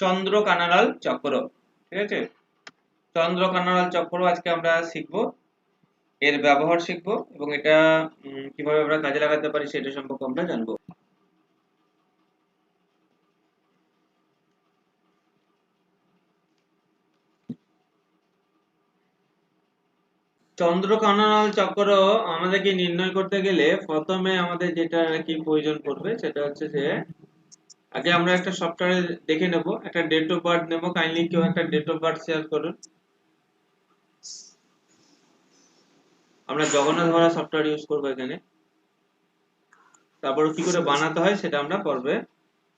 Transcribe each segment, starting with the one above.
চন্দ্র কানারাল চক্র, ঠিক আছে? চন্দ্র কানারাল চক্র আজকে আমরা শিখব, এর ব্যবহার শিখব এবং এটা কীভাবে আমরা কাজে লাগাতে পারি সেটা সম্পর্কে আমরা জানব। চন্দ্র কানারাল চক্র আমাদেরকে নির্ণয় করতে গেলে প্রথমে আমাদের যেটা কি প্রয়োজন পড়বে সেটা হচ্ছে যে আগে আমরা একটা সফটওয়্যার দেখে নেব। একটা ডেট অফ বার্থ নেব। কাইন্ডলি কেউ একটা ডেট অফ বার্থ শেয়ার করুন। আমরা জগন্নাথ ভরা সফটওয়্যার ইউজ করব এখানে। তারপর কি করে বানাতে হয় সেটা আমরা পর্বে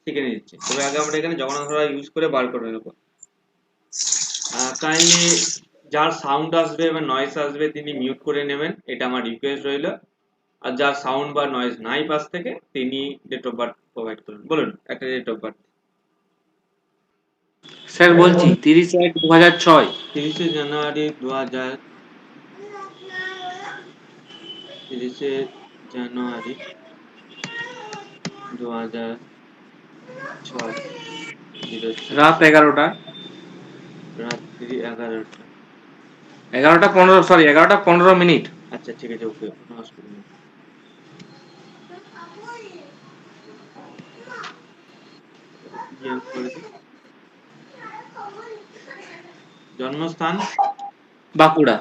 শিখে নিচ্ছি। তবে আগে আমরা এখানে জগন্নাথ ভরা ইউজ করে বার করে নেব। কাইন্ডলি যার সাউন্ড আসবে বা নয়েস আসবে তিনি মিউট করে নেবেন। এটা আমার রিকোয়েস্ট রইল। আর যার সাউন্ড বা নয়েজ নাই পাশ থেকে তিনি ডেট অফ বার্থ প্রোভাইড করুন বলুন একটা ডেট অফ বার্থ স্যার বলছি তিরিশ এক দু হাজার ছয়। তিরিশে জানুয়ারি দু হাজার তিরিশে জানুয়ারি দু হাজার ছয়। রাত এগারোটা। রাত্রি এগারোটা। এগারোটা পনেরো সরি এগারোটা পনেরো মিনিট। আচ্ছা ঠিক আছে ওকে জন্মস্থান? বাঁকুড়া।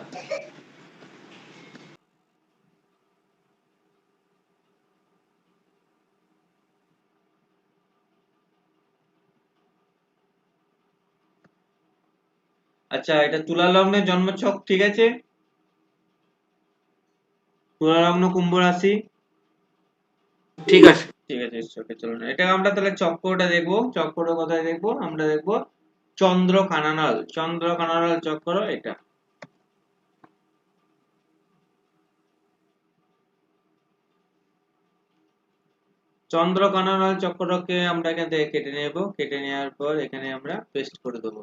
আচ্ছা এটা তুলা লগ্নের জন্মছক ঠিক আছে? তুলা লগ্ন কুম্ভ রাশি। ঠিক আছে। ঠিক আছে ঈশ্বরকে চলুন এটা আমরা তাহলে চক্রটা দেখব। চক্রটা কোথায় দেখব? আমরা দেখব চন্দ্র কানানাল চন্দ্র কানানাল চক্র এটা। চন্দ্র কানানাল চক্রকে আমরা এখান থেকে কেটে নেব। কেটে নেওয়ার পর এখানে আমরা পেস্ট করে দেবো।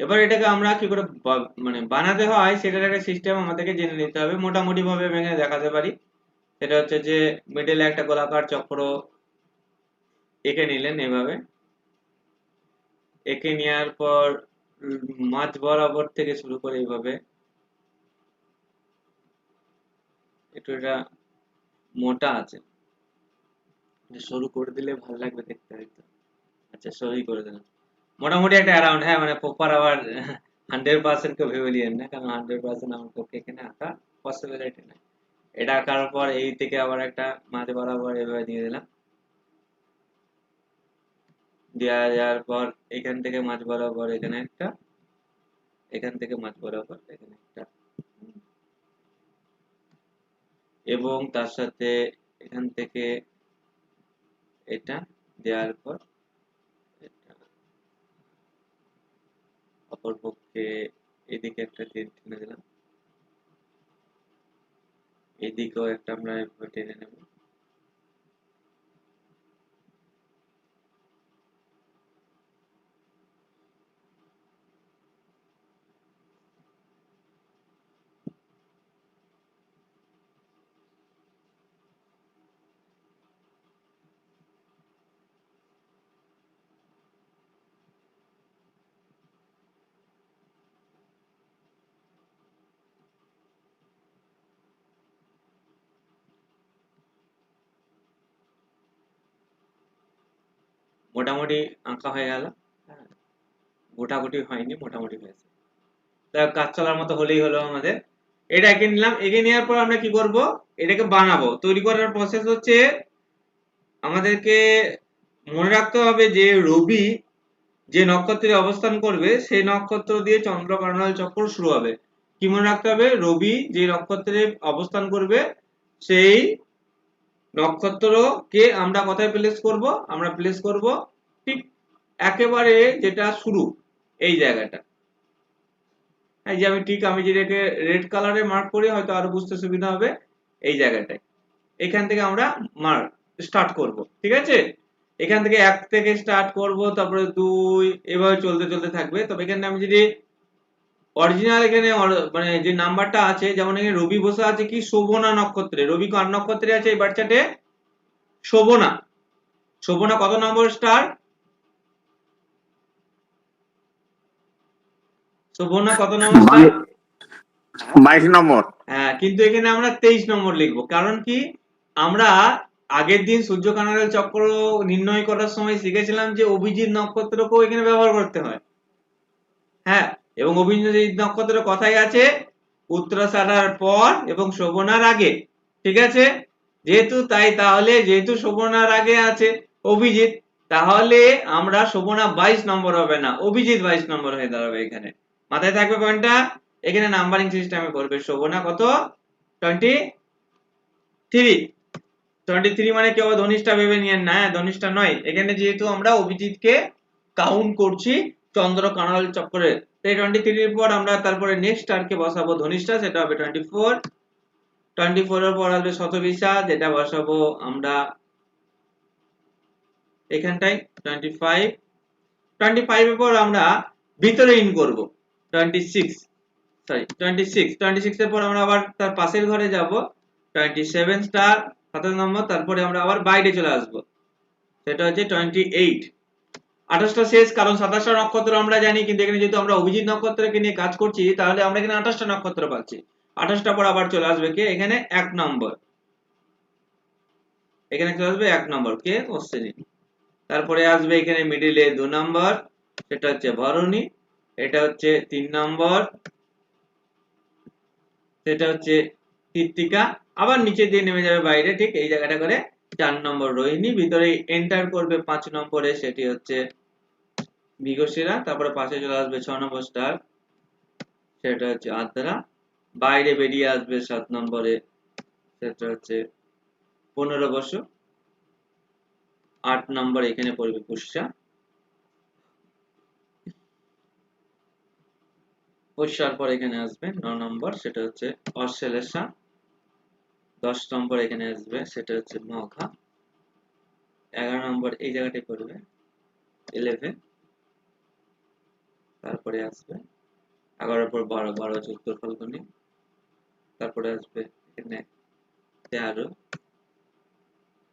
এবার এটাকে আমরা কি করে মানে বানাতে হয়, সেটার একটা সিস্টেম আমাদেরকে জেনে নিতে হবে। মোটামুটি ভাবে ভেঙে দেখাতে পারি। সেটা হচ্ছে যে মিডলে একটা গোলাকার চক্র এঁকে নিলেন এভাবে। এঁকে নেওয়ার পর মাঝ বরাবর থেকে শুরু করে এইভাবে একটু এটা মোটা আছে। সরু করে দিলে ভালো লাগবে দেখতে হয়তো আচ্ছা সরুই করে দিলাম। মোটামুটি একটা অ্যারাউন্ড হ্যাঁ মানে প্রপার আবার হান্ড্রেড পার্সেন্ট কেউ ভেবে নিয়েন না, কারণ হান্ড্রেড পার্সেন্ট আমার পক্ষে এখানে আঁকা পসিবিলিটি নাই। এটা আঁকার পর এই থেকে আবার একটা মাঝ বরাবর এভাবে দিয়ে দিলাম। দেওয়া যাওয়ার পর এখান থেকে মাঝ বরাবর এখানে একটা, এখান থেকে মাঝ বরাবর এখানে একটা। এবং তার সাথে এখান থেকে এটা দেওয়ার পর অপর পক্ষে এদিকে একটা টেনে দিলাম। এদিকেও একটা আমরা টেনে নেব। মোটামুটি আঁকা হয়ে গেল। হ্যাঁ গোটাগুটি হয়নি, মোটামুটি হয়েছে। কাজ চলার মতো হলেই হলো আমাদের। এটা এঁকে নিলাম। এঁকে নেওয়ার পর আমরা কি করব? এটাকে বানাবো। তৈরি করার প্রসেস হচ্ছে, আমাদেরকে মনে রাখতে হবে যে রবি যে নক্ষত্রে অবস্থান করবে, সেই নক্ষত্র দিয়ে চন্দ্র কারণাল চক্র শুরু হবে। কি মনে রাখতে হবে? রবি যে নক্ষত্রে অবস্থান করবে, সেই নক্ষত্রকে আমরা কোথায় প্লেস করব? আমরা প্লেস করব ঠিক একেবারে যেটা শুরু, এই জায়গাটা। এই যে আমি ঠিক আমি যেটাকে রেড কালারে মার্ক করি, হয়তো আরও বুঝতে সুবিধা হবে, এই জায়গাটায়। এখান থেকে আমরা মার্ক স্টার্ট করব, ঠিক আছে? এখান থেকে এক থেকে স্টার্ট করব, তারপরে দুই, এভাবে চলতে চলতে থাকবে। তবে এখানে আমি যদি অরিজিনাল এখানে মানে যে নাম্বারটা আছে যেমন এখানে রবি বসে আছে কি? শোভনা নক্ষত্রে। রবি কার নক্ষত্রে আছে এই বাচ্চাটে শোভনা। শোভনা কত নম্বর স্টার শোভনা কত নম্বর স্টার বাইশ নম্বর। হ্যাঁ কিন্তু এখানে আমরা তেইশ নম্বর লিখব। কারণ কি? আমরা আগের দিন সূর্য কানাডাল চক্র নির্ণয় করার সময় শিখেছিলাম যে অভিজিৎ নক্ষত্রকেও এখানে ব্যবহার করতে হয়। হ্যাঁ এবং অভিজিৎ নক্ষত্র কথাই আছে, উত্তরাষাঢ়ার পর এবং শোভনার আগে। ঠিক আছে? যেহেতু তাই তাহলে, যেহেতু শোভনার আগে আছে অভিজিৎ, তাহলে আমরা শোভনা বাইশ নম্বর হবে না, অভিজিৎ বাইশ নম্বর হয়ে দাঁড়াবে এখানে। মাথায় থাকবে পয়েন্টটা? এখানে নাম্বারিং সিস্টেমে করবে শোভনা কত? Twenty three. টোয়েন্টি থ্রি মানে কেউ ধনিষ্ঠা ভেবে নিয়েন না, ধনিষ্ঠা নয়। এখানে যেহেতু আমরা অভিজিৎকে কাউন্ট করছি, চন্দ্র, কানাল, চক্রে তাই টোয়েন্টি থ্রির পর আমরা তারপরে নেক্সট স্টারকে বসাবো ধনিষ্ঠা, সেটা হবে টোয়েন্টি ফোর টোয়েন্টি ফোর এর পর আসবে শতবিশা, যেটা বসাবো আমরা এখানটায় টোয়েন্টি ফাইভ টোয়েন্টি ফাইভ এর পর আমরা ভিতরে ইন করব twenty six sorry twenty six twenty six এর পর আমরা আবার তার পাশের ঘরে যাব টোয়েন্টি সেভেন স্টার সাতাশ নম্বর। তারপরে আমরা আবার বাইরে চলে আসব, সেটা হচ্ছে টোয়েন্টি এইট আঠাশটা শেষ, কারণ সাতাশটা নক্ষত্র আমরা জানি, কিন্তু এখানে যেহেতু আমরা অভিজিৎ নক্ষত্রকে নিয়ে কাজ করছি, তাহলে আমরা এখানে আঠাশটা নক্ষত্র পাচ্ছি। আঠাশটা পর আবার চলে আসবে কে? এখানে এক নম্বর। এখানে চলে আসবে এক নম্বর কে? অশ্বিনী। তারপরে আসবে এখানে মিডিলে দু নম্বর, সেটা হচ্ছে ভরণী, এটা হচ্ছে তিন নম্বর, সেটা হচ্ছে কৃত্তিকা আবার নিচে দিয়ে নেমে যাবে বাইরে, ঠিক এই জায়গাটা করে চার নম্বর রোহিণী ভিতরে এন্টার করবে পাঁচ নম্বরে, সেটি হচ্ছে বিগশিরা তারপরে পাশে চলে আসবে ছ নম্বর স্টার সেটা হচ্ছে আদ্রা। বাইরে বেরিয়ে আসবে সাত নম্বরে, সেটা হচ্ছে পনেরো বছর। আট নম্বর এখানে পড়বে পুষ্যা পুষ্যার পর এখানে আসবে ন নম্বর, সেটা হচ্ছে অশ্লেষা দশ নম্বর এখানে আসবে, সেটা হচ্ছে মঘা। এগারো নম্বর এই জায়গাটায় পড়বে। ইলেভেন তারপরে আসবে এগারোর পর বারো বারো, চোদ্দ ফাল্গুনি তারপরে আসবে এখানে তেরো।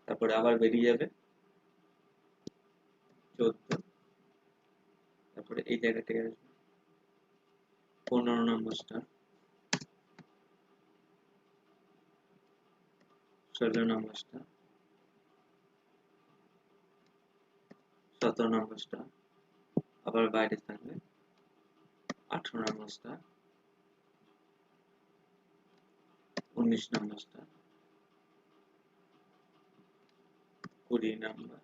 তারপরে আবার বেরিয়ে যাবে চোদ্দ। তারপরে এই জায়গাটায় আসবে পনেরো নম্বর স্টার ষোলো নম্বর স্টার সতেরো নম্বর স্টার আবার বাইরে থাকবে। আঠারো নম্বর স্টার উনিশ নম্বর। স্টার কুড়ি নম্বর।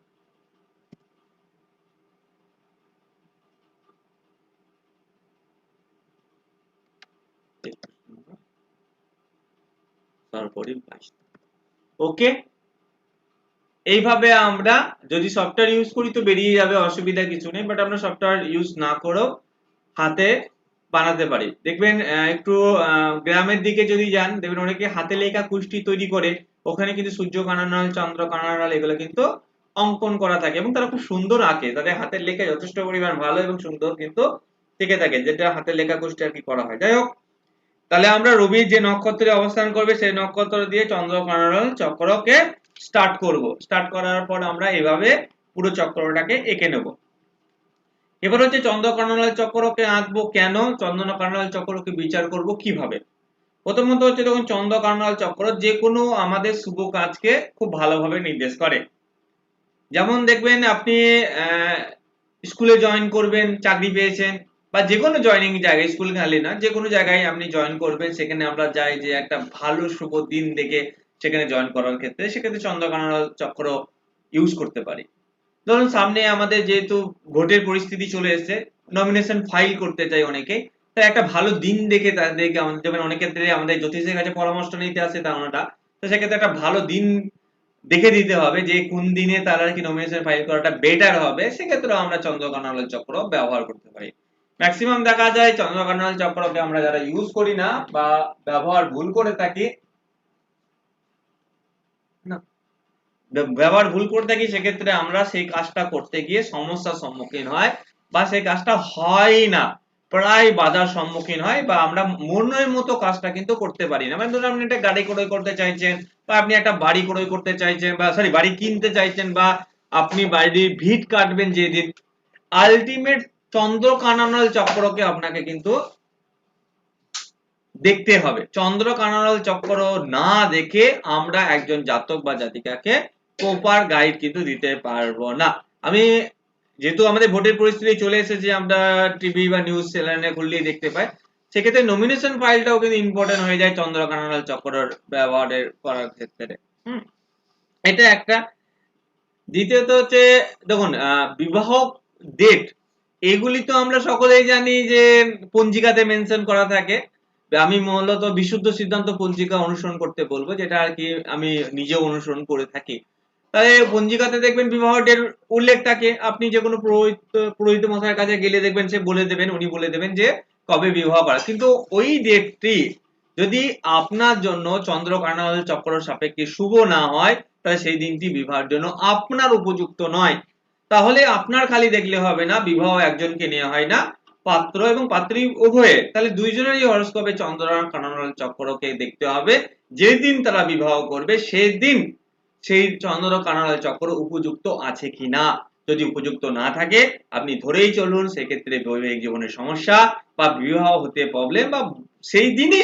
ওকে? এইভাবে আমরা যদি সফটওয়্যার ইউজ করি তো বেরিয়ে যাবে, অসুবিধা কিছু নেই বাট আমরা সফটওয়্যার ইউজ না করেও হাতে বানাতে পারি। দেখবেন একটু গ্রামের দিকে যদি যান, দেখবেন অনেকে হাতে লেখা কুষ্টি তৈরি করে, ওখানে কিন্তু সূর্য কানানাল, চন্দ্র কানানাল এগুলো কিন্তু অঙ্কন করা থাকে এবং তারা খুব সুন্দর আঁকে। তাদের হাতের লেখা যথেষ্ট পরিমাণ ভালো এবং সুন্দর কিন্তু থেকে থাকে, যেটা হাতের লেখা কুষ্টি আর কি করা হয়। যাই হোক, তাহলে আমরা রবির যে নক্ষত্রে অবস্থান করবে, সেই নক্ষত্র দিয়ে চন্দ্র কানাডাল চক্রকে স্টার্ট করব। স্টার্ট করার পর আমরা এভাবে পুরো চক্রটাকে এঁকে নেব। এবার হচ্ছে চন্দ্র কানাডাল চক্রকে আঁকবো কেন? চন্দ্র কানাডাল চক্রকে বিচার করব কীভাবে? প্রথমত হচ্ছে দেখুন চন্দ্র কানাডাল চক্র যে কোনো আমাদের শুভ কাজকে খুব ভালোভাবে নির্দেশ করে। যেমন দেখবেন আপনি স্কুলে জয়েন করবেন, চাকরি পেয়েছেন, বা যে কোনো জয়নিং জায়গায়, স্কুল খালি না যে কোনো জায়গায় আপনি জয়েন করবেন, সেখানে আমরা যাই যে একটা ভালো শুভ দিন দেখে সেখানে জয়েন করার ক্ষেত্রে, সেক্ষেত্রে চন্দ্রকানা চক্র ইউজ করতে পারি। ধরুন সামনে আমাদের যেহেতু ভোটের পরিস্থিতি চলে এসেছে নমিনেশন ফাইল করতে চাই অনেকে তাই একটা ভালো দিন দেখে তাদেরকে আমাদের, যেমন অনেক ক্ষেত্রে আমাদের জ্যোতিষের কাছে পরামর্শ নিতে আসে ধারণাটা, তো সেক্ষেত্রে একটা ভালো দিন দেখে দিতে হবে যে কোন দিনে তারা কি নমিনেশন ফাইল করাটা বেটার হবে সেক্ষেত্রে আমরা চন্দ্রকানাল চক্র ব্যবহার করতে পারি। ম্যাক্সিমাম দেখা যায় চন্দ্রকানাল চক্রকে আমরা যারা ইউজ করি না বা ব্যবহার ভুল করে থাকি না ব্য- ব্যবহার ভুল করে থাকি, সেক্ষেত্রে আমরা সেই কাজটা করতে গিয়ে সমস্যার সম্মুখীন হয় বা সেই কাজটা হয় না। প্রায় বাধার সম্মুখীন হয় বা আমরা মনের মতো কাজটা কিন্তু করতে পারি না। মানে ধরুন আপনি একটা গাড়ি ক্রয় করতে চাইছেন বা আপনি একটা বাড়ি ক্রয় করতে চাইছেন বা সরি বাড়ি কিনতে চাইছেন বা আপনি বাড়ির ভিট কাটবেন যেদিন আলটিমেট চন্দ্র কানানাল চক্রকে আপনাকে কিন্তু দেখতে হবে। চন্দ্র কানারাল চক্র না দেখে আমরা একজন জাতক বা জাতিকাকে প্রপার গাইড কিন্তু দিতে পারব না। আমি যেহেতু আমাদের ভোটের পরিস্থিতি চলে এসেছে, আমরা টিভি বা নিউজ চ্যানেলে খুললেই দেখতে পাই। সেক্ষেত্রে নমিনেশন ফাইলটাও কিন্তু ইম্পর্টেন্ট হয়ে যায় চন্দ্র কানারাল চক্রের ব্যবহারের করার ক্ষেত্রে। হুম। এটা একটা। দ্বিতীয়ত হচ্ছে, দেখুন বিবাহ ডেট এগুলি তো আমরা সকলেই জানি যে পঞ্জিকাতে মেনশন করা থাকে। আমি মূলত বিশুদ্ধ সিদ্ধান্ত পঞ্জিকা অনুসরণ করতে বলব, যেটা আর কি আমি নিজেও অনুসরণ করে থাকি। তাহলে পঞ্জিকাতে দেখবেন বিবাহ ডেট উল্লেখ থাকে। আপনি যে কোনো পুরোহিত পুরোহিত মশাইয়ের কাছে গেলে দেখবেন সে বলে দেবেন, উনি বলে দেবেন যে কবে বিবাহ করা কিন্তু ওই ডেটটি যদি আপনার জন্য চন্দ্র কানাল চক্র সাপেক্ষে শুভ না হয়, তাহলে সেই দিনটি বিবাহের জন্য আপনার উপযুক্ত নয়। তাহলে আপনার খালি দেখলে হবে না, বিবাহ একজনকে নেওয়া হয় না, পাত্র এবং পাত্রী উভয়ে। তাহলে দুইজনেরই হরস্কোপে চন্দ্র কানাল চক্রকে দেখতে হবে। যেদিন তারা বিবাহ করবে, সেদিন সেই চন্দ্র কানাল চক্র উপযুক্ত আছে কিনা? যদি উপযুক্ত না থাকে, আপনি ধরেই চলুন সেক্ষেত্রে বৈবাহিক জীবনের সমস্যা বা বিবাহ হতে প্রবলেম বা সেই দিনই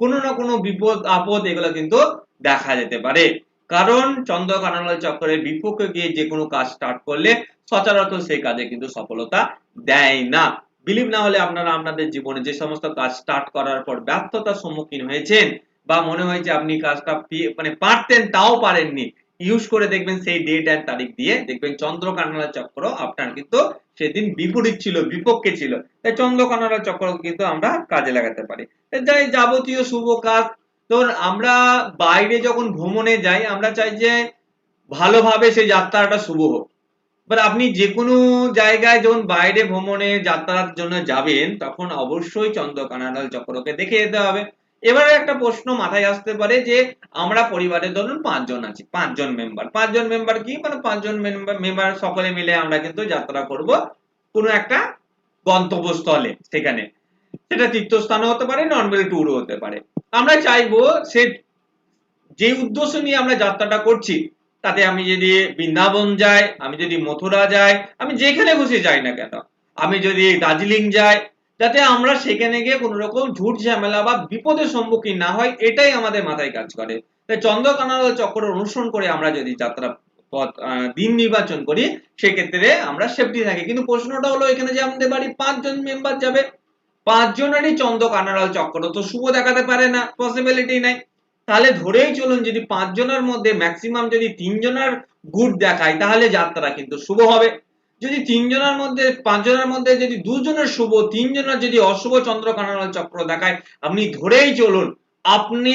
কোনো না কোনো বিপদ, আপদ এগুলো কিন্তু দেখা যেতে পারে। কারণ চন্দ্র কানাল চক্রের বিপক্ষে গিয়ে যে কোনো কাজ স্টার্ট করলে সচরাচর সেই কাজে কিন্তু সফলতা দেয় না। বিলিভ না হলে আপনারা আপনাদের জীবনে যে সমস্ত কাজ স্টার্ট করার পর ব্যর্থতার সম্মুখীন হয়েছেন বা মনে হয়েছে আপনি কাজটা মানে পারতেন, তাও পারেননি ইউজ করে দেখবেন সেই ডেট অ্যান্ড তারিখ দিয়ে দেখবেন চন্দ্র কানালা চক্র আপনার কিন্তু সেদিন বিপরীত ছিল, বিপক্ষে ছিল। তাই চন্দ্র কানালা চক্র কিন্তু আমরা কাজে লাগাতে পারি। তাই যাবতীয় শুভ কাজ। ধরুন আমরা বাইরে যখন ভ্রমণে যাই, আমরা চাই যে ভালোভাবে সেই যাত্রাটা শুভ হোক। এবার আপনি যে কোনো জায়গায় যখন বাইরে ভ্রমণে যাত্রার জন্য যাবেন, তখন অবশ্যই চন্দ্র কানাডাল চক্রকে দেখে যেতে হবে। এবারে একটা প্রশ্ন মাথায় আসতে পারে যে আমরা পরিবারে ধরুন পাঁচজন আছি, পাঁচজন মেম্বার পাঁচজন মেম্বার কি? মানে পাঁচজন মেম্বার সকলে মিলে আমরা কিন্তু যাত্রা করব কোনো একটা গন্তব্যস্থলে সেখানে। সেটা তীর্থস্থানও হতে পারে নর্মাল ট্যুরও হতে পারে। আমরা চাইব সে যে উদ্দেশ্য নিয়ে আমরা যাত্রাটা করছি, তাতে আমি যদি বৃন্দাবন যাই, আমি যদি মথুরা যাই, আমি যেখানে খুশি যাই না কেন। আমি যদি দার্জিলিং যাই যাতে আমরা সেখানে গিয়ে কোনো রকম ঝুট ঝামেলা বা বিপদের সম্মুখীন না হয়, এটাই আমাদের মাথায় কাজ করে। তাই চন্দ্রকানাল চক্র অনুসরণ করে আমরা যদি যাত্রা পথ দিন নির্বাচন করি, সেক্ষেত্রে আমরা সেফটি থাকি। কিন্তু প্রশ্নটা হলো এখানে যে আমাদের বাড়ি পাঁচজন মেম্বার যাবে। পাঁচজনেরই চন্দ্র কানাডাল চক্র তো শুভ দেখাতে পারে না পসিবিলিটি নাই। তাহলে ধরেই চলুন যদি পাঁচজনের মধ্যে ম্যাক্সিমাম যদি তিনজনের গুড দেখায়, তাহলে যাত্রা কিন্তু শুভ হবে। যদি তিনজনের মধ্যে, পাঁচজনের মধ্যে যদি দুজনের শুভ, তিনজনের যদি অশুভ চন্দ্র কানাডাল চক্র দেখায়, আপনি ধরেই চলুন, আপনি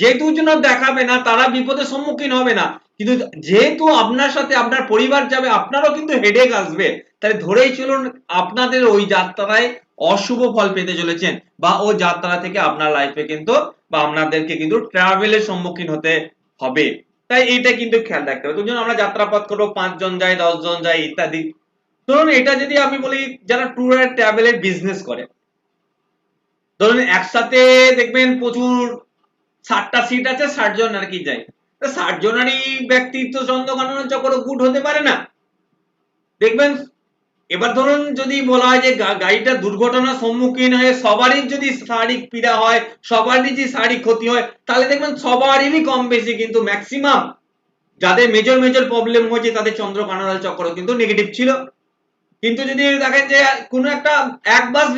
যে দুজনের দেখাবে না, তারা বিপদের সম্মুখীন হবে না। কিন্তু যেহেতু আপনার সাথে আপনার পরিবার যাবে, আপনারও কিন্তু হেডেক আসবে। তাই ধরেই চলুন, আপনাদের ওই যাত্রায় অশুভ ফল পেতে চলেছেন, বা ওই যাত্রা থেকে আপনার লাইফে কিন্তু, বা আপনাদেরকে কিন্তু ট্রাভেলের সম্মুখীন হতে হবে। তাই এইটা কিন্তু খেয়াল রাখতে হবে। দুজন আমরা যাত্রাপথ করব, পাঁচজন যাই দশ জন যাই, ইত্যাদি। ধরুন এটা যদি আমি বলি যারা ট্যুর অ্যান্ড ট্রাভেলের বিজনেস করে, ধরুন একসাথে দেখবেন প্রচুর ষাটটা সিট আছে ষাট জন আর কি যায়। ষাট জনেরই ব্যক্তিত্ব চন্দ্রকানন চক্র গুড হতে পারে না। দেখবেন, এবার ধরুন যদি বলা হয় যে গাড়িটা দুর্ঘটনার সম্মুখীন হয়ে সবারই যদি শারীরিক পীড়া হয়, সবারই যদি শারীরিক ক্ষতি হয়, তাহলে দেখবেন সবারই কম বেশি কিন্তু ম্যাক্সিমাম যাদের মেজর মেজর প্রবলেম হয়েছে তাদের চন্দ্র কানাডাল চক্র কিন্তু নেগেটিভ ছিল। কিন্তু যদি দেখেন যে কোনো একটা এক বাস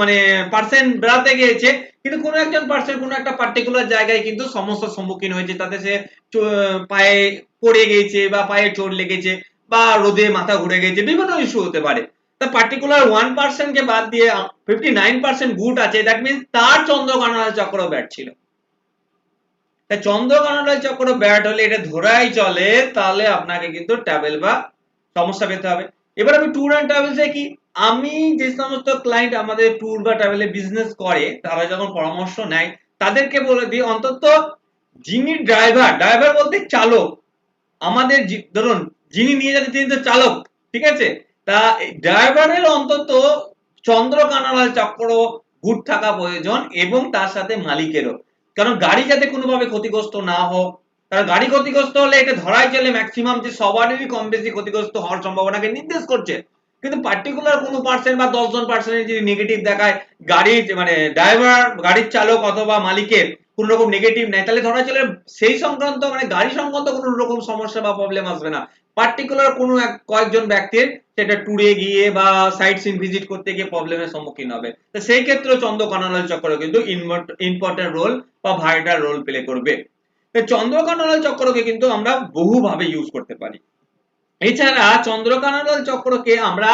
মানে পার্সেন্ট বেড়াতে গিয়েছে, কিন্তু কোনো একজন পার্সেন্ট কোনো একটা পার্টিকুলার জায়গায় কিন্তু সমস্যার সম্মুখীন হয়েছে। তাতে সে পায়ে পড়ে গিয়েছে বা পায়ে চোট লেগেছে বা রোদে মাথা ঘুরে গেছে বিভিন্ন ইস্যু হতে পারে। তা পার্টিকুলার ওয়ান পার্সেন্ট কে বাদ দিয়ে ফিফটি নাইন পার্সেন্ট গুড আছে দ্যাট মিনস তার চন্দ্রকানাল চক্র ব্যাট ছিল। তা চন্দ্রকানাল চক্র ব্যাট হলে এটা ধরাই চলে, তাহলে আপনাকে কিন্তু ট্রাভেল বা সমস্যা পেতে হবে। এবার আমি ট্যুর অ্যান্ড ট্রাভেলসে কি, আমি যে সমস্ত ক্লায়েন্ট আমাদের ট্যুর বা ট্রাভেলে বিজনেস করে, তারা যখন পরামর্শ নেয়, তাদেরকে বলে দিই, অন্তত যিনি ড্রাইভার ড্রাইভার বলতে চালক, আমাদের ধরুন, যিনি নিয়ে যাচ্ছে তিনি তো চালক, ঠিক আছে? তা ড্রাইভারের অন্তত চন্দ্র কানালাল চক্র গুড থাকা প্রয়োজন এবং তার সাথে মালিকেরও। কারণ গাড়ি যাতে কোনোভাবে ক্ষতিগ্রস্ত না হোক কারণ গাড়ি ক্ষতিগ্রস্ত হলে এটা ধরাই চলে ম্যাক্সিমাম যে সবারই কম বেশি ক্ষতিগ্রস্ত হওয়ার সম্ভাবনাকে নির্দেশ করছে। কিন্তু পার্টিকুলার কোনো পার্সেন্ট বা দশজন পার্সেন্টের যদি নেগেটিভ দেখায়, গাড়ির মানে ড্রাইভার গাড়ির চালক অথবা মালিকের কোন রকম নেগেটিভ নেই তাহলে ধরা চলে সেই সংক্রান্ত মানে গাড়ি সংক্রান্ত কোনো রকম সমস্যা বা প্রবলেম আসবে না। পার্টিকুলার কোনো এক কয়েকজন ব্যক্তির সেটা ট্যুরে গিয়ে বা সাইট সিন ভিজিট করতে গিয়ে প্রবলেমের সম্মুখীন হবে। তো সেই ক্ষেত্রে চন্দ্রকানলাল চক্র কিন্তু ইম্পর্টেন্ট রোল বা ভাইটাল রোল প্লে করবে। তো চন্দ্রকানলাল চক্রকে কিন্তু আমরা বহুভাবে ইউজ করতে পারি। এছাড়া চন্দ্রকানলাল চক্রকে আমরা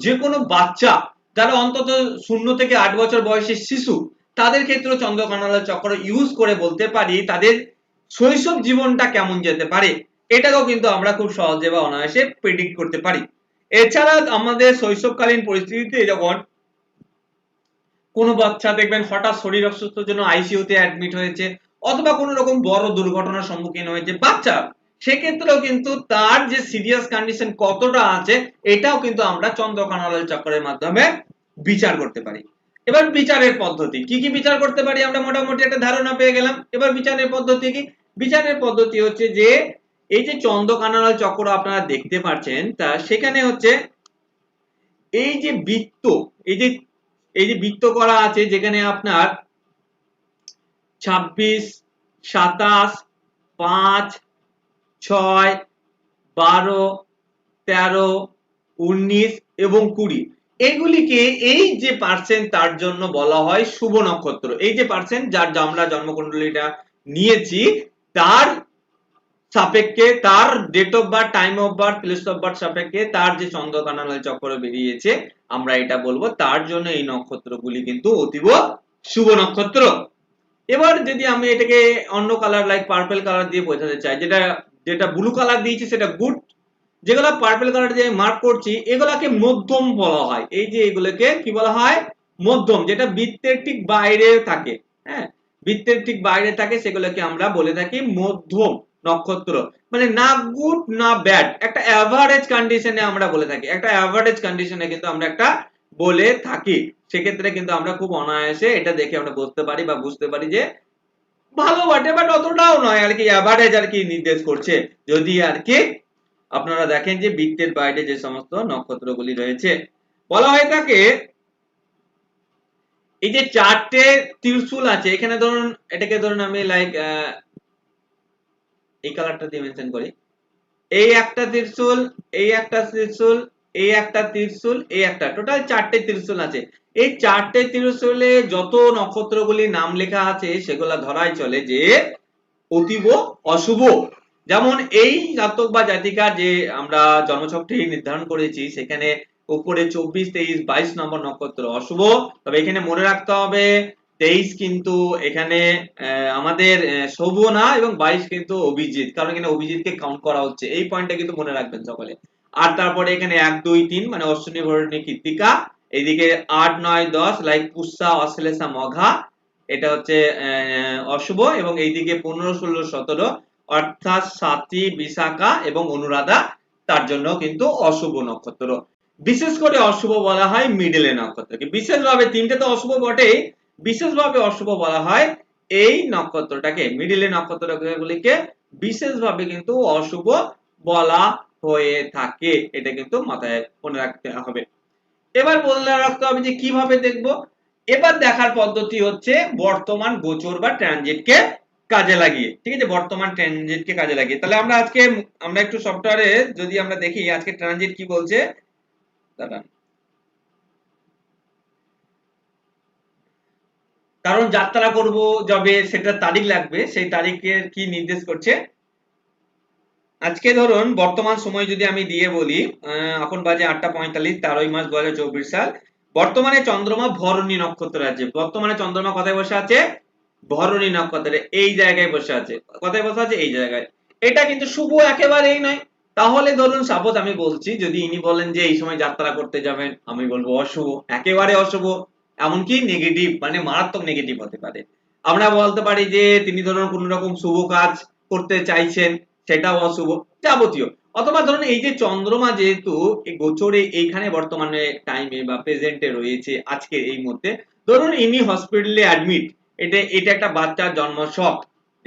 যে কোনো বাচ্চা যারা অন্তত শূন্য থেকে আট বছর বয়সের শিশু, তাদের ক্ষেত্রে চন্দ্রকানলাল চক্র ইউজ করে বলতে পারি, তাদের শৈশব জীবনটা কেমন যেতে পারে, এটাকেও কিন্তু আমরা খুব সহজে বা অনায়াসে প্রেডিক্ট করতে পারি। এছাড়া আমাদের শৈশবকালীন পরিস্থিতিতে যখন কোনো বাচ্চা দেখবেন হঠাৎ শরীর অসুস্থর জন্য আইসিইউতে অ্যাডমিট হয়েছে অথবা কোনো রকম বড় দুর্ঘটনার সম্মুখীন হয়েছে বাচ্চা, সেক্ষেত্রেও কিন্তু তার যে সিরিয়াস কন্ডিশন কতটা আছে, এটাও কিন্তু আমরা চন্দ্রকানলাল চক্রের মাধ্যমে বিচার করতে পারি। এবার বিচারের পদ্ধতি, কি কি বিচার করতে পারি আমরা মোটামুটি একটা ধারণা পেয়ে গেলাম। এবার বিচারের পদ্ধতি কি? বিচারের পদ্ধতি হচ্ছে যে, এই যে চন্দ্রকানলাল চক্র আপনারা দেখতে পাচ্ছেন, তা সেখানে হচ্ছে এই যে বৃত্ত, এই যে এই যে বৃত্ত করা আছে যেখানে আপনার ছাব্বিশ, সাতাশ, পাঁচ, ছয়, বারো, তেরো, উনিশ এবং কুড়ি। এগুলিকে এই যে পার্সেন্ট তার জন্য বলা হয় শুভ নক্ষত্র। এই যে পার্সেন্ট যার আমরা জন্মকুণ্ডলীটা নিয়েছি, তার সাপেক্ষে, তার date of birth time of birth place of birth সাপেক্ষে তার যে চন্দ্রকানালাল চক্র বেরিয়েছে, আমরা এটা বলব, তার জন্য এই নক্ষত্রগুলি কিন্তু অতীব শুভ নক্ষত্র। এবার যদি আমি এটাকে অন্য কালার লাইক পার্পল কালার দিয়ে বোঝাতে চাই, যেটা যেটা ব্লু কালার দিয়েছি সেটা গুড যেগুলো পার্পল কালার দিয়ে মার্ক করছি, এগুলাকে মধ্যম বলা হয়। এই যে এগুলোকে কি বলা হয়? মধ্যম, যেটা বৃত্তের ঠিক বাইরে থাকে হ্যাঁ? বৃত্তের ঠিক বাইরে থাকে, সেগুলোকে আমরা বলে থাকি মধ্যম নক্ষত্র। মানে না গুড না ব্যাড একটা অ্যাভারেজ কন্ডিশনে আমরা বলে থাকি। একটা অ্যাভারেজ কন্ডিশনে কিন্তু আমরা একটা বলে থাকি। সেক্ষেত্রে কিন্তু আমরা খুব অনায়াসে এটা দেখে আমরা বুঝতে পারি বা বুঝতে পারি যে ভালো বটে বাট অতটাও নয় আর কি অ্যাভারেজ আর কি নির্দেশ করছে। যদি আর কি আপনারা দেখেন যে বৃত্তের বাইরে যে সমস্ত নক্ষত্রগুলি রয়েছে, বলা হয় থাকে এই যে চারটে ত্রিশূল আছে, এখানে ধরুন, এটাকে ধরুন আমি লাইক এই কালারটা দিয়ে মেনশন করি। এই একটা ত্রিশূল, এই একটা ত্রিশূল এই একটা ত্রিশূল এই একটা টোটাল চারটে ত্রিশূল আছে। এই চারটে ত্রিশূলে যত নক্ষত্রগুলির নাম লেখা আছে, সেগুলা ধরাই চলে যে অতীব, অশুভ। যেমন এই জাতক বা জাতিকা যে আমরা জন্মছকটি নির্ধারণ করেছি, সেখানে উপরে চব্বিশ, তেইশ, বাইশ নম্বর নক্ষত্র অশুভ। তবে এখানে মনে রাখতে হবে, তেইশ কিন্তু এখানে আমাদের শুভ না, এবং বাইশ কিন্তু অভিজিৎ। কারণ এখানে অভিজিৎকে কাউন্ট করা হচ্ছে। এই পয়েন্টটা কিন্তু মনে রাখবেন সকলে। আর তারপরে এখানে এক, দুই, তিন মানে অশ্বিনী ভরণী কৃত্তিকা। এইদিকে আট, নয়, দশ লাইক পুষ্যা, অশ্লেষা, মঘা। এটা হচ্ছে অশুভ। এবং এইদিকে পনেরো, ষোলো, সতেরো, অর্থাৎ সাতী, বিশাখা এবং অনুরাধা, তার জন্য কিন্তু অশুভ নক্ষত্র। বিশেষ করে অশুভ বলা হয় মিডলে নক্ষত্রকে। বিশেষভাবে তিনটে তো অশুভ বটেই। বিশেষভাবে অশুভ বলা হয় এই নক্ষত্রটাকে, মিডিলে নক্ষত্রগুলিকে। বিশেষভাবে কিন্তু অশুভ বলা হয়ে থাকে, এটা কিন্তু মাথায় মনে রাখতে হবে। এবার বলে রাখতে হবে যে কীভাবে দেখব? এবার দেখার পদ্ধতি হচ্ছে বর্তমান গোচর বা ট্রানজিটকে কাজে লাগিয়ে। ঠিক আছে? বর্তমান ট্রানজিটকে কাজে লাগিয়ে। তাহলে আমরা আজকে, আমরা একটু সফটওয়্যারে যদি আমরা দেখি, আজকে ট্রানজিট কি বলছে? দাঁড়ান। কারণ যাত্রা করব যবে সেটা তারিখ লাগবে, সেই তারিখের কি নির্দেশ করছে? আজকে ধরুন, বর্তমান সময় যদি আমি দিয়ে বলি এখন বাজে আটটা পঁয়তাল্লিশ, তেরোই মাস দু চব্বিশ সাল। বর্তমানে চন্দ্রমা ভরণী নক্ষত্র আছে বর্তমানে চন্দ্রমা কোথায় বসে আছে? ভরণী নক্ষত্রে এই জায়গায় বসে আছে। কোথায় বসে আছে? এই জায়গায়। এটা কিন্তু শুভ একেবারেই নয়। তাহলে ধরুন সাপোজ আমি বলছি, যদি ইনি বলেন যে এই সময় যাত্রা করতে যাবেন, আমি বলব অশুভ, একেবারে অশুভ। এমনকি নেগেটিভ মানে মারাত্মক নেগেটিভ হতে পারে। আমরা বলতে পারি যে তিনি ধরুন কোন রকম শুভ কাজ করতে চাইছেন। সেটাও অশুভ, যাবতীয়। অথবা ধরুন এই যে চন্দ্রমা যেহেতু গোচরে এইখানে বর্তমানে টাইমে বা প্রেজেন্টে রয়েছে আজকে এই মুহূর্তে, ধরুন ইনি হসপিটালে অ্যাডমিট এটা এটা একটা বাচ্চার জন্ম শখ,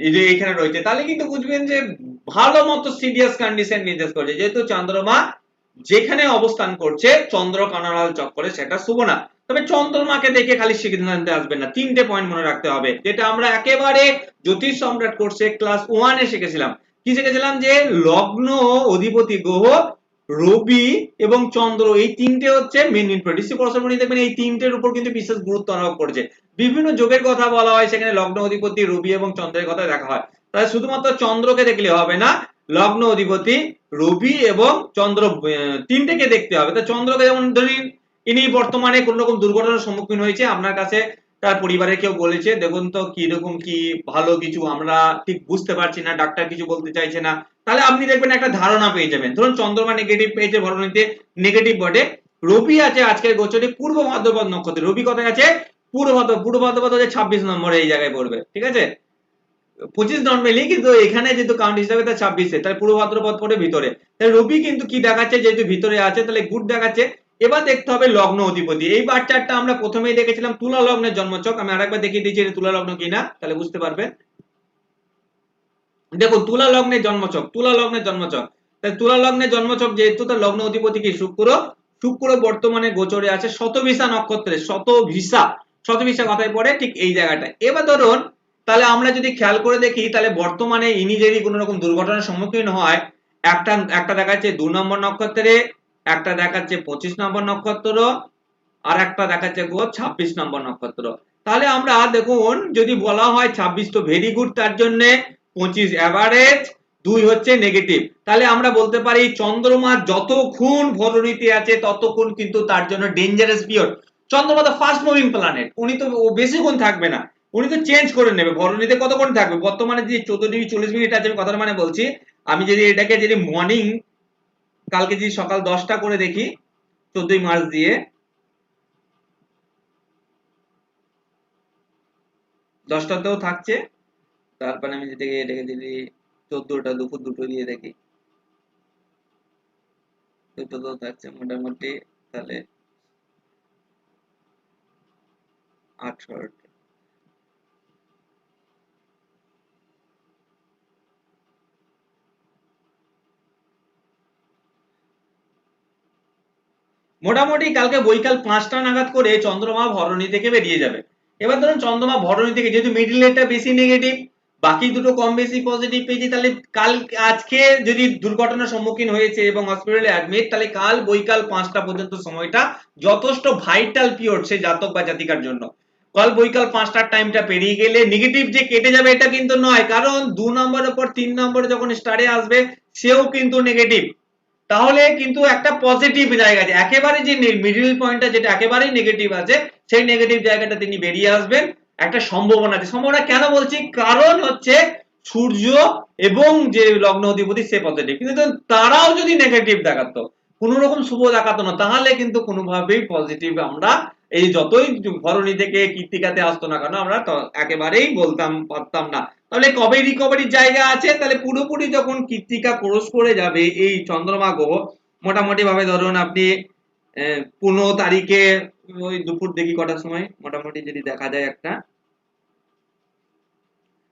এই যে এখানে রয়েছে, তাহলে কিন্তু বুঝবেন যে ভালো মতো সিরিয়াস কন্ডিশন নির্দেশ করছে। যেহেতু চন্দ্রমা যেখানে অবস্থান করছে চন্দ্র কানারাল চক্করে সেটা শুভ না। তবে চন্দ্রমাকে দেখে খালি সিদ্ধান্তে আসবেন না। তিনটে পয়েন্ট মনে রাখতে হবে, যেটা আমরা একেবারে জ্যোতিষ সম্রাট কোর্সে ক্লাস ওয়ানে শিখেছিলাম। কি শিখেছিলাম যে লগ্ন অধিপতি গ্রহ, রবি এবং চন্দ্র, এই তিনটে হচ্ছে মেন ইনফ্লুয়েন্স ডিসি দেখবেন এই তিনটের উপর কিন্তু বিশেষ গুরুত্ব আরোপ করেছে। বিভিন্ন যোগের কথা বলা হয়, সেখানে লগ্ন অধিপতি, রবি এবং চন্দ্রের কথা দেখা হয়। তাহলে শুধুমাত্র চন্দ্রকে দেখলে হবে না, লগ্ন অধিপতি, রবি এবং চন্দ্র তিনটেকে দেখতে হবে। তো চন্দ্রকে যেমন ধরি ইনি বর্তমানে কোন রকম দুর্ঘটনার সম্মুখীন হয়েছে, আপনার কাছে তার পরিবারের কেউ বলেছে, দেখুন তো কি রকম কি ভালো কিছু, আমরা ঠিক বুঝতে পারছি না, ডাক্তার কিছু বলতে চাইছে না। তাহলে আপনি দেখবেন একটা ধারণা পেয়ে যাবেন। ধরুন চন্দ্রমা নেগেটিভ পেয়েছে ভরণীতে নেগেটিভ বটে। রবি আছে আজকের গোচরে পূর্ব ভাদ্রপদ নক্ষত্রে। রবি কোথায় আছে? পূর্ব ভাদ্র পূর্ব ভাদ্রপদ হচ্ছে ছাব্বিশ নম্বরে এই জায়গায় পড়বে, ঠিক আছে? পঁচিশ নর্মালি কিন্তু এখানে যেহেতু কাউন্ট হিসাবে তার ছাব্বিশে, তাহলে পূর্ব ভাদ্রপদ পড়ে ভিতরে। তাহলে রবি কিন্তু কি দেখাচ্ছে? যেহেতু ভিতরে আছে, তাহলে গুড দেখাচ্ছে। এবার দেখতে হবে লগ্ন অধিপতি। এই বার চারটা আমরা প্রথমেই দেখেছিলাম তুলা লগ্নের জন্মচক। আমি আরেকবার দেখিয়ে দিচ্ছি এটা তুলা লগ্ন কিনা, তাহলে বুঝতে পারবেন দেখুন, তুলা লগ্নের জন্মচক, তুলা লগ্নের জন্মচক। তাহলে তুলা লগ্নের জন্মচক যেহেতু তার লগ্ন অধিপতি কি? শুক্র। শুক্র বর্তমানে গোচরে আছে শতভিসা নক্ষত্রে, শতভিসা। শতভিসা কথায় পড়ে ঠিক এই জায়গাটায়। এবার ধরুন, তাহলে আমরা যদি খেয়াল করে দেখি, তাহলে বর্তমানে ইনি যদি কোনো রকম দুর্ঘটনার সম্মুখীন হয়, একটা একটা দেখাচ্ছে দু নম্বর নক্ষত্রে একটা দেখাচ্ছে পঁচিশ নম্বর নক্ষত্র, আর একটা দেখাচ্ছে গো ছাব্বিশ নম্বর নক্ষত্র। তাহলে আমরা দেখুন, যদি বলা হয় ছাব্বিশ তো ভেরি গুড তার জন্য পঁচিশ অ্যাভারেজ দুই হচ্ছে নেগেটিভ তাহলে আমরা বলতে পারি চন্দ্রমা যতক্ষণ ভরণীতে আছে ততক্ষণ কিন্তু তার জন্য ডেঞ্জারাস পিরিয়ড চন্দ্রমা তো ফাস্ট মুভিং প্ল্যানেট উনি তো ও বেশিক্ষণ থাকবে না। উনি তো চেঞ্জ করে নেবে, ভরণীতে কতক্ষণ থাকবে? বর্তমানে যে চোদ্দ ডিগ্রি চল্লিশ মিনিট আছে, আমি কথার মানে বলছি, আমি যদি এটাকে যদি মর্নিং কালকে যদি সকাল দশটা করে দেখি, চোদ্দই মার্চ দিয়ে দশটাতেও থাকছে, তারপরে আমি যেটাকে এটাকে যদি চোদ্দটা, দুপুর দুটো দিয়ে দেখি। দুটোতেও থাকছে মোটামুটি, তাহলে আঠারোটা মোটামুটি কালকে বৈকাল পাঁচটা নাগাদ করে চন্দ্রমা ভরণী থেকে বেরিয়ে যাবে। এবার ধরুন চন্দ্রমা ভরণী থেকে যেহেতু মিডিল রেটটা বেশি নেগেটিভ বাকি দুটো কম বেশি পজিটিভ পেয়েছি, তাহলে কাল আজকে যদি দুর্ঘটনার সম্মুখীন হয়েছে এবং হসপিটালে অ্যাডমিট তাহলে কাল বৈকাল পাঁচটা পর্যন্ত সময়টা যথেষ্ট ভাইটাল পিরিয়ড সে জাতক বা জাতিকার জন্য। কাল বৈকাল পাঁচটার টাইমটা পেরিয়ে গেলে নেগেটিভ যে কেটে যাবে এটা কিন্তু নয়, কারণ দু নম্বরের পর তিন নম্বরে যখন স্টারে আসবে, সেও কিন্তু নেগেটিভ তাহলে কিন্তু একটা পজিটিভ জায়গা আছে। একেবারে যে মিডিল পয়েন্টটা যেটা একেবারেই নেগেটিভ আছে, সেই নেগেটিভ জায়গাটা তিনি বেরিয়ে আসবেন। একটা সম্ভাবনা আছে। সম্ভাবনা কেন বলছি? কারণ হচ্ছে সূর্য এবং যে লগ্ন অধিপতি, সে পজিটিভ কিন্তু তারাও যদি নেগেটিভ দেখাতো, কোন রকম শুভ দেখাতো না, তাহলে কিন্তু কোনোভাবেই পজিটিভ আমরা এই যতই ভরণী থেকে কীর্তিকাতে আসতো না কেন, আমরা একেবারেই বলতাম, পারতাম না। তাহলে কবে রিকভারির জায়গা আছে? তাহলে পুরোপুরি যখন কীর্তিকা ক্রস করে যাবে এই চন্দ্রমা গ্রহ মোটামুটি ভাবে ধরুন আপনি পনেরো তারিখে ওই দুপুর দেখি কটার সময়, মোটামুটি যদি দেখা যায় একটা।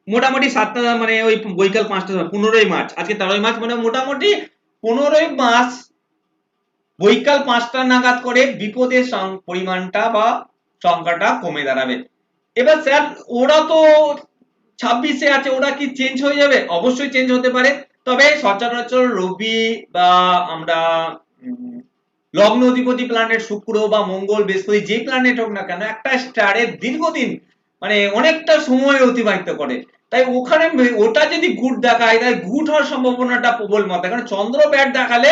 মোটামুটি সাতটা মানে ওই বৈকাল পাঁচটা সময়, পনেরোই মার্চ, আজকে তেরোই মার্চ মানে মোটামুটি পনেরোই মার্চ বৈকাল পাঁচটা নাগাদ করে বিপদের পরিমাণটা বা সংখ্যাটা কমে দাঁড়াবে। এবার স্যার, ওরা তো ছাব্বিশে আছে ওরা কি চেঞ্জ হয়ে যাবে? অবশ্যই চেঞ্জ হতে পারে। তবে সচরাচর রবি বা আমরা লগ্ন অধিপতি প্ল্যানেট শুক্র বা মঙ্গল বৃহস্পতি যে প্ল্যানেট হোক না কেন, একটা স্টারে দীর্ঘদিন মানে অনেকটা সময় অতিবাহিত করে। তাই ওখানে ওটা যদি গুড দেখায়, তাই গুড হওয়ার সম্ভাবনাটা প্রবল মত কারণ চন্দ্র ব্যাট দেখালে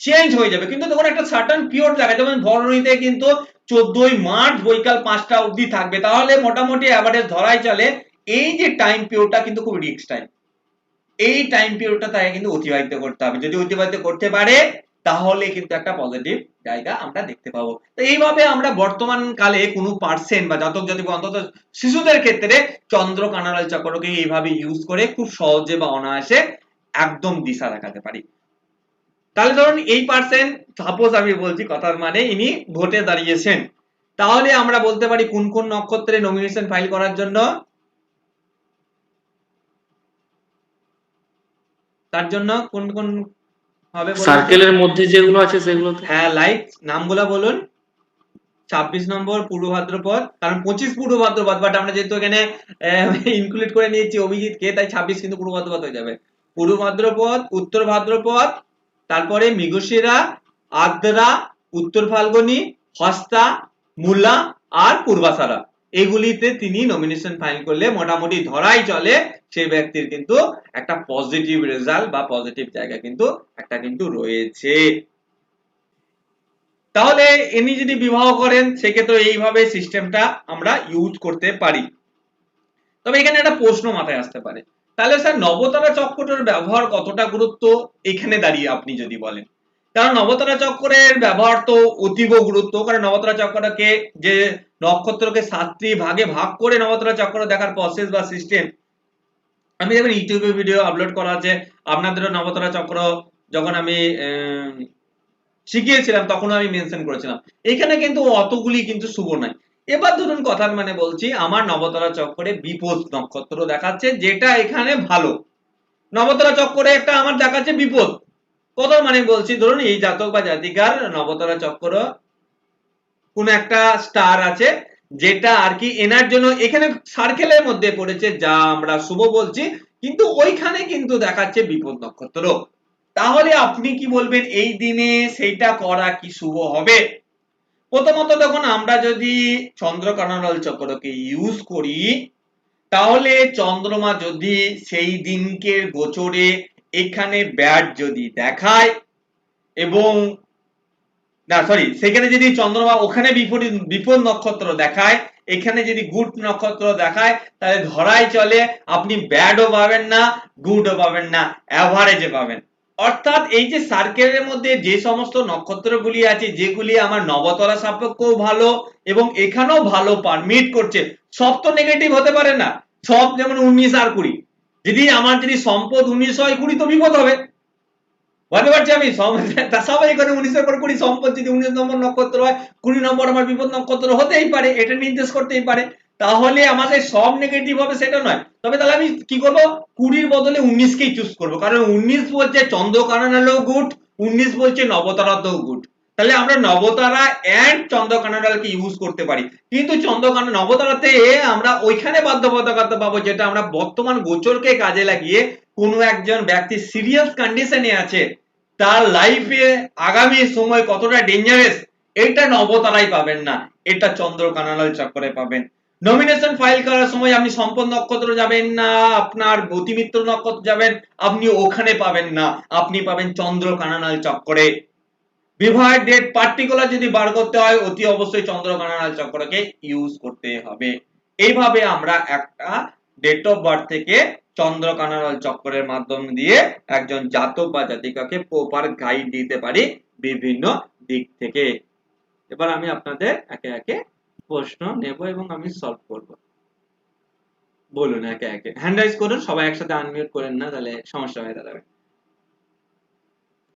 চেঞ্জ হয়ে যাবে। কিন্তু তখন একটা সার্টান পিরিয়ড দেখায় যেমন ভরণীতে কিন্তু চোদ্দই মার্চ বৈকাল পাঁচটা অবধি থাকবে। তাহলে মোটামুটি অ্যাভারেজ ধরাই চলে এই যে টাইম পিরিয়ডটা কিন্তু খুব রিস্ক টাইম এই টাইম পিরিয়ডটা তাকে কিন্তু অতিবাহিত করতে হবে। যদি অতিবাহিত করতে পারে, তাহলে কিন্তু একটা পজিটিভ জায়গা আমরা দেখতে পাবো। তো এইভাবে আমরা বর্তমান কালে কোনো পার্সেন্ট বা জাতক জাতিক অন্তত শিশুদের ক্ষেত্রে চন্দ্র কানারাল চক্রকে এইভাবে ইউজ করে খুব সহজে বা অনায়াসে একদম দিশা দেখাতে পারি। তাহলে ধরুন এই পার্সেন্ট সাপোজ আমি বলছি কথার মানে ইনি ভোটে দাঁড়িয়েছেন। তাহলে আমরা বলতে পারি কোন কোন নক্ষত্রে নমিনেশন ফাইল করার জন্য? তার জন্য কোন কোন হবে সার্কেলের মধ্যে যেগুলো আছে সেগুলো হ্যাঁ লাইক নামগুলো বলুন। ছাব্বিশ নম্বর পূর্ব ভাদ্রপদ কারণ পঁচিশ পূর্ব ভাদ্রপদ বাট আমরা যেহেতু এখানে ইনক্লুড করে নিয়েছি অভিজিৎকে তাই ছাব্বিশ কিন্তু পূর্ব ভাদ্রপদ হয়ে যাবে। পূর্ব ভাদ্রপদ উত্তর ভাদ্রপদ তারপরে মৃগশিরা আদ্রা উত্তর ফাল্গুনী হস্তা মূলা আর পূর্বাশারা। এগুলিতে তিনি নমিনেশন ফাইল করলে মোটামুটি ধরাই চলে, সেই ব্যক্তির কিন্তু একটা পজিটিভ রেজাল্ট বা পজিটিভ জায়গা কিন্তু একটা কিন্তু রয়েছে। তাহলে ইনি যদি বিবাহ করেন, সেক্ষেত্রে এইভাবে সিস্টেমটা আমরা ইউজ করতে পারি। তবে এখানে একটা প্রশ্ন মাথায় আসতে পারে। তাহলে স্যার নবতারা চক্রটার ব্যবহার কতটা গুরুত্ব? এখানে দাঁড়িয়ে আপনি যদি বলেন। কারণ নবতারা চক্রের ব্যবহার তো অতীব গুরুত্ব, কারণ নবতারা চক্রটাকে যে নক্ষত্রকে সাতটি ভাগে ভাগ করে নবতারা চক্র দেখার প্রসেস বা সিস্টেম আমি যখন ইউটিউবে ভিডিও আপলোড করা আছে, আপনাদেরও নবতারা চক্র যখন আমি শিখিয়েছিলাম তখন আমি মেনশন করেছিলাম। এখানে কিন্তু অতগুলি কিন্তু শুভ নয়। এবার ধরুন কথার মানে বলছি, আমার নবতারা চক্করে বিপদ নক্ষত্র দেখাচ্ছে, যেটা এখানে ভালো। নবতারা চক্করে একটা আমার দেখাচ্ছে বিপদ। কত মানে বলছি, ধরুন এই জাতক বা জাতিকার নবতারা চক্র কোন একটা স্টার আছে, যেটা আর কি এনার জন্য এখানে সার্কেলের মধ্যে পড়েছে, যা আমরা শুভ বলছি, কিন্তু ওইখানে কিন্তু দেখাচ্ছে বিপদ নক্ষত্র। তাহলে আপনি কি বলবেন, এই দিনে সেইটা করা কি শুভ হবে? প্রথমত দেখুন, আমরা যদি চন্দ্রকানারাল চক্রকে ইউজ করি, তাহলে চন্দ্রমা যদি সেই দিনকে গোচরে এখানে ব্যাট যদি দেখায় এবং, না সরি সেখানে যদি চন্দ্রমা ওখানে বিপরীত বিপদ নক্ষত্র দেখায়, এখানে যদি গুড নক্ষত্র দেখায়, তাহলে ধরাই চলে, আপনি ব্যাডও পাবেন না গুডও পাবেন না অ্যাভারেজে পাবেন। অর্থাৎ এই যে সার্কেলের মধ্যে যে সমস্ত নক্ষত্রগুলি আছে, যেগুলি আমার নবতলা সাপেক্ষও ভালো এবং এখানেও ভালো পারমিট করছে, সব তো নেগেটিভ হতে পারে না। সব যেমন উনিশ আর কুড়ি। যদি আমার যদি সম্পদ উনিশ হয় কুড়ি, তো বিপদ হবে। বুঝতে পারছি আমি? সবাই করে উনিশের পর কুড়ি, সম্পদ যদি উনিশ নম্বর নক্ষত্র হয়, কুড়ি নম্বর আমার বিপদ নক্ষত্র হতেই পারে, এটা নির্দেশ করতেই পারে। তাহলে আমাদের সব নেগেটিভ হবে সেটা নয়। তবে তাহলে আমি কি করব? কুড়ির বদলে উনিশকেই চুজ করব। কারণ উনিশ বলছে চন্দ্রকানাডালও গুড উনিশ বলছে নবতারাতেও গুড তাহলে আমরা নবতারা অ্যান্ড চন্দ্রকানাডালকে ইউজ করতে পারি। কিন্তু চন্দ্রকানা নবতারাতে আমরা ওইখানে বাধ্যবাধকতা পাবো, যেটা আমরা বর্তমান গোচরকে কাজে লাগিয়ে কোনো একজন ব্যক্তি সিরিয়াস কন্ডিশনে আছে, তার লাইফে আগামী সময় কতটা ডেঞ্জারাস এটা নবতারাই পাবেন না, এটা চন্দ্র কানালাল চক্করে পাবেন। নমিনেশন ফাইল করার সময় আপনি সম্পদ নক্ষত্র যাবেন না, আপনার গতিমিত্র নক্ষত্র যাবেন, আপনি ওখানে পাবেন না, আপনি পাবেন চন্দ্র কানানাল চক্করে। বিবাহের ডেট পার্টিকুলার যদি বার করতে হয়, অতি অবশ্যই চন্দ্র চক্রকে ইউজ করতে হবে। এইভাবে আমরা একটা ডেট অফ বার্থ থেকে চন্দ্র কানানাল চক্রের মাধ্যম দিয়ে একজন জাতক বা জাতিকাকে প্রপার গাইড দিতে পারি বিভিন্ন দিক থেকে। এবার আমি আপনাদের একে একে প্রশ্ন নেব এবং আমি সলভ করব। বলুন একে একে। হ্যান্ড রাইজ করুন, সবাই একসাথে আনমিউট করেন না, তাহলে সমস্যা হয়ে দাঁড়াবে।